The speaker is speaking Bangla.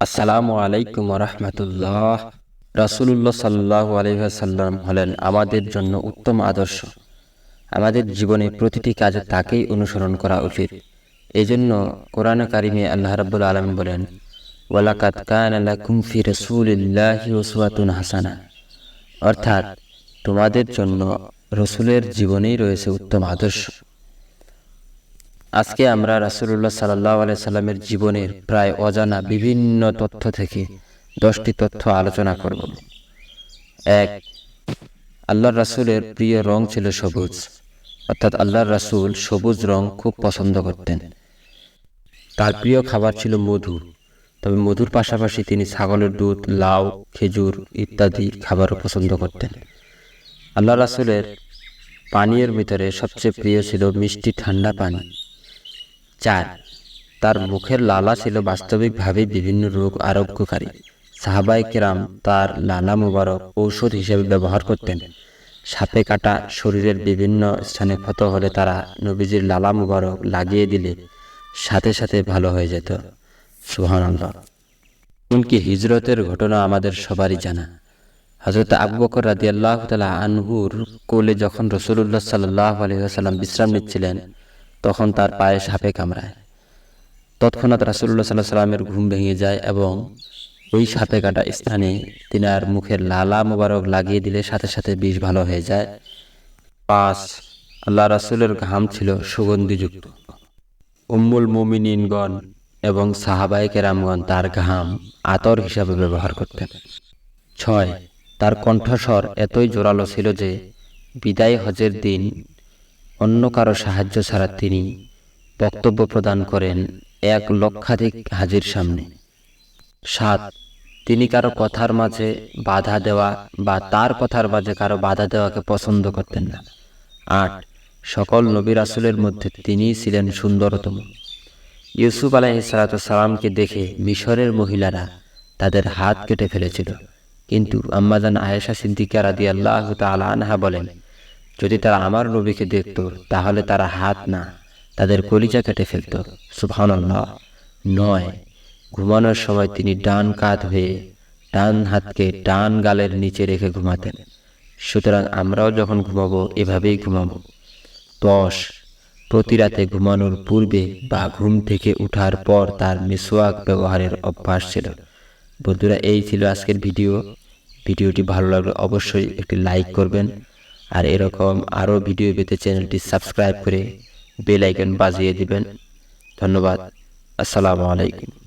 আসসালামু আলাইকুম রহমতুল্লাহ রাসুলুল্লাহ সাল্লাহ আলহাসাল্লাম হলেন আমাদের জন্য উত্তম আদর্শ। আমাদের জীবনে প্রতিটি কাজে তাকেই অনুসরণ করা উচিত। এই জন্য কোরআন কারিমে আল্লাহ রাবুল আলম বলেন ওয়ালাকাত কান লাকুম ফি রাসূলিল্লাহি উসওয়াতুন হাসানা। অর্থাৎ, তোমাদের জন্য রসুলের জীবনেই রয়েছে উত্তম আদর্শ। আজকে আমরা রাসুলুল্লাহ সাল্লাহ সাল্লামের জীবনের প্রায় অজানা বিভিন্ন তথ্য থেকে দশটি তথ্য আলোচনা করব। এক, আল্লাহর রাসুলের প্রিয় রং ছিল সবুজ, অর্থাৎ আল্লাহর রাসূল সবুজ রং খুব পছন্দ করতেন। তার প্রিয় খাবার ছিল মধু, তবে মধুর পাশাপাশি তিনি ছাগলের দুধ, লাউ, খেজুর ইত্যাদি খাবারও পছন্দ করতেন। আল্লাহ রাসুলের পানীয়ের ভিতরে সবচেয়ে প্রিয় ছিল মিষ্টি ঠান্ডা পানি। চার। তার মুখের লালা ছিল বাস্তবিকভাবে বিভিন্ন রোগ আরোগ্যকারী। সাহাবাই কেরাম তার লালা মুবারক ঔষধ হিসেবে ব্যবহার করতেন। সাপে কাটা শরীরের বিভিন্ন স্থানে ক্ষত হলে তারা নবীজির লালা মুবারক লাগিয়ে দিলে সাথে সাথে ভালো হয়ে যেত। সুহান আল্লাহ এমনকি হিজরতের ঘটনা আমাদের সবারই জানা। হজরত আবু বকর রাদি আল্লাহ তালা আনহুর কোলে যখন রসুল্লাহ সাল্লাহ আলহিহাসাল্লাম বিশ্রাম নিচ্ছিলেন তখন তার পায়ে সাপে কামড়ায়। তৎক্ষণাৎ রাসুল্লাহ সাল্লাহ সাল্লামের ঘুম ভেঙে যায় এবং ওই সাপে কাটা স্থানে তিনি আর মুখের লালা মোবারক লাগিয়ে দিলে সাথে সাথে বিষ ভালো হয়ে যায়। পাঁচ, আল্লাহ রাসুলের ঘাম ছিল সুগন্ধিযুক্ত। উম্মুল মুমিনিনগণ এবং সাহাবাই কেরামগণ তার ঘাম আতর হিসাবে ব্যবহার করতেন। ছয়, তার কণ্ঠস্বর এতই জোরালো ছিল যে বিদায় হজের দিন অন্য কারও সাহায্য ছাড়া তিনি বক্তব্য প্রদান করেন এক লক্ষাধিক হাজির সামনে। সাত, তিনি কারও কথার মাঝে বাধা দেওয়া বা তার কথার মাঝে কারও বাধা দেওয়াকে পছন্দ করতেন না। আট, সকল নবী রাসুলের মধ্যে তিনিই ছিলেন সুন্দরতম। ইউসুফ আলাইসালামকে দেখে মিশরের মহিলারা তাদের হাত কেটে ফেলেছিল। কিন্তু আম্মাজান আয়েশা সিদ্দিকা রাদি আল্লাহ তালা আনহা বলেন যদি তারা আমার নবীকে দেখত, তাহলে তারা হাত না, তাদের কলিজা কেটে ফেলত। সুবহানাল্লাহ। নয়, ঘুমানোর সময় তিনি ডান কাত হয়ে ডান হাতকে ডান গালের নিচে রেখে ঘুমাতেন। সুতরাং আমরাও যখন ঘুমাবো, এভাবেই ঘুমাবো। দশ, প্রতি রাতে ঘুমানোর পূর্বে বা ঘুম থেকে উঠার পর তার মিসওয়াক ব্যবহারের অভ্যাস ছিল। বন্ধুরা, এই ছিল আজকের ভিডিও। ভিডিওটি ভালো লাগলে অবশ্যই একটি লাইক করবেন আর এরকম আরও ভিডিও পেতে চ্যানেলটি সাবস্ক্রাইব করে বেল আইকন বাজিয়ে দিবেন। ধন্যবাদ। আসসালামু আলাইকুম।